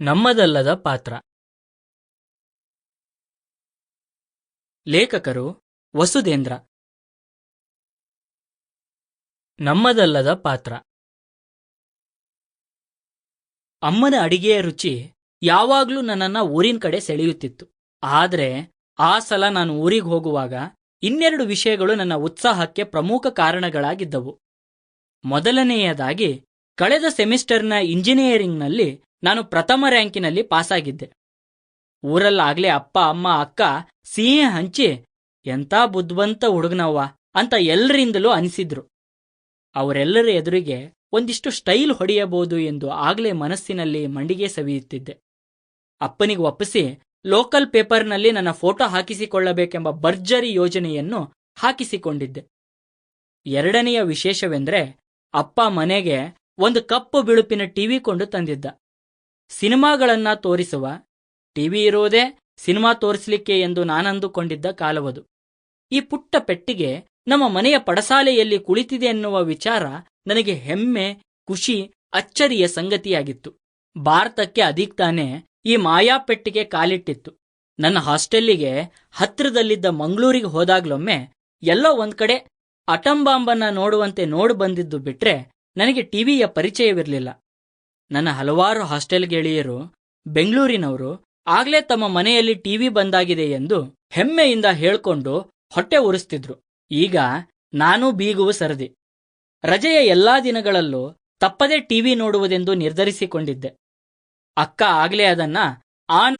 ನಮ್ಮದಲ್ಲದ ಪಾತ್ರ. ಲೇಖಕರು ವಸುಧೇಂದ್ರ ನಮ್ಮದಲ್ಲದ ಪಾತ್ರ. ಅಮ್ಮನ ಅಡಿಗೆಯ ರುಚಿ ಯಾವಾಗ್ಲೂ ನನ್ನನ್ನ ಊರಿನ ಕಡೆ ಸೆಳೆಯುತ್ತಿತ್ತು. ಆದರೆ ಆ ಸಲ ನಾನು ಊರಿಗೆ ಹೋಗುವಾಗ ಇನ್ನೆರಡು ವಿಷಯಗಳು ನನ್ನ ಉತ್ಸಾಹಕ್ಕೆ ಪ್ರಮುಖ ಕಾರಣಗಳಾಗಿದ್ದವು. ಮೊದಲನೆಯದಾಗಿ, ಕಳೆದ ಸೆಮಿಸ್ಟರ್ನ ಇಂಜಿನಿಯರಿಂಗ್ನಲ್ಲಿ ನಾನು ಪ್ರಥಮ ರ್ಯಾಂಕಿನಲ್ಲಿ ಪಾಸಾಗಿದ್ದೆ. ಊರಲ್ಲಾಗ್ಲೇ ಅಪ್ಪ, ಅಮ್ಮ, ಅಕ್ಕ, ಸಿಹಿ ಹಂಚಿ, ಎಂಥ ಬುದ್ಧಿವಂತ ಹುಡುಗನವ್ವ ಅಂತ ಎಲ್ಲರಿಂದಲೂ ಅನಿಸಿದ್ರು. ಅವರೆಲ್ಲರ ಎದುರಿಗೆ ಒಂದಿಷ್ಟು ಸ್ಟೈಲ್ ಹೊಡೆಯಬಹುದು ಎಂದು ಆಗ್ಲೇ ಮನಸ್ಸಿನಲ್ಲಿ ಮಂಡಿಗೆ ಸವಿಯುತ್ತಿದ್ದೆ. ಅಪ್ಪನಿಗೆ ಒಪ್ಪಿಸಿ, ಲೋಕಲ್ ಪೇಪರ್ನಲ್ಲಿ ನನ್ನ ಫೋಟೋ ಹಾಕಿಸಿಕೊಳ್ಳಬೇಕೆಂಬ ಭರ್ಜರಿ ಯೋಜನೆಯನ್ನು ಹಾಕಿಸಿಕೊಂಡಿದ್ದೆ. ಎರಡನೆಯ ವಿಶೇಷವೆಂದರೆ, ಅಪ್ಪ ಮನೆಗೆ ಒಂದು ಕಪ್ಪು ಬಿಳುಪಿನ ಟಿವಿ ಕೊಂಡು ತಂದಿದ್ದ. ಸಿನಿಮಾಗಳನ್ನ ತೋರಿಸುವ, ಟಿವಿ ಇರೋದೇ ಸಿನಿಮಾ ತೋರಿಸಲಿಕ್ಕೆ ಎಂದು ನಾನಂದುಕೊಂಡಿದ್ದ ಕಾಲವದು. ಈ ಪುಟ್ಟ ಪೆಟ್ಟಿಗೆ ನಮ್ಮ ಮನೆಯ ಪಡಸಾಲೆಯಲ್ಲಿ ಕುಳಿತಿದೆ ಎನ್ನುವ ವಿಚಾರ ನನಗೆ ಹೆಮ್ಮೆ, ಖುಷಿ, ಅಚ್ಚರಿಯ ಸಂಗತಿಯಾಗಿತ್ತು. ಭಾರತಕ್ಕೆ ಅದೀಗ್ ತಾನೇ ಈ ಮಾಯಾ ಪೆಟ್ಟಿಗೆ ಕಾಲಿಟ್ಟಿತ್ತು. ನನ್ನ ಹಾಸ್ಟೆಲ್ಲಿಗೆ ಹತ್ತಿರದಲ್ಲಿದ್ದ ಮಂಗಳೂರಿಗೆ ಹೋದಾಗ್ಲೊಮ್ಮೆ ಎಲ್ಲೋ ಒಂದ್ ಕಡೆ ಅಟಂಬಾಂಬನ್ನ ನೋಡುವಂತೆ ನೋಡು ಬಂದಿದ್ದು ಬಿಟ್ರೆ ನನಗೆ ಟಿವಿಯ ಪರಿಚಯವಿರಲಿಲ್ಲ. ನನ್ನ ಹಲವಾರು ಹಾಸ್ಟೆಲ್ ಗೆಳೆಯರು, ಬೆಂಗಳೂರಿನವರು ಆಗ್ಲೇ ತಮ್ಮ ಮನೆಯಲ್ಲಿ ಟಿವಿ ಬಂದಾಗಿದೆ ಎಂದು ಹೆಮ್ಮೆಯಿಂದ ಹೇಳ್ಕೊಂಡು ಹೊಟ್ಟೆ ಉರಿಸ್ತಿದ್ರು. ಈಗ ನಾನೂ ಬೀಗುವ ಸರದಿ. ರಜೆಯ ಎಲ್ಲಾ ದಿನಗಳಲ್ಲೂ ತಪ್ಪದೆ ಟಿವಿ ನೋಡುವುದೆಂದು ನಿರ್ಧರಿಸಿಕೊಂಡಿದ್ದೆ. ಅಕ್ಕ ಆಗ್ಲೇ ಅದನ್ನ ಆನ್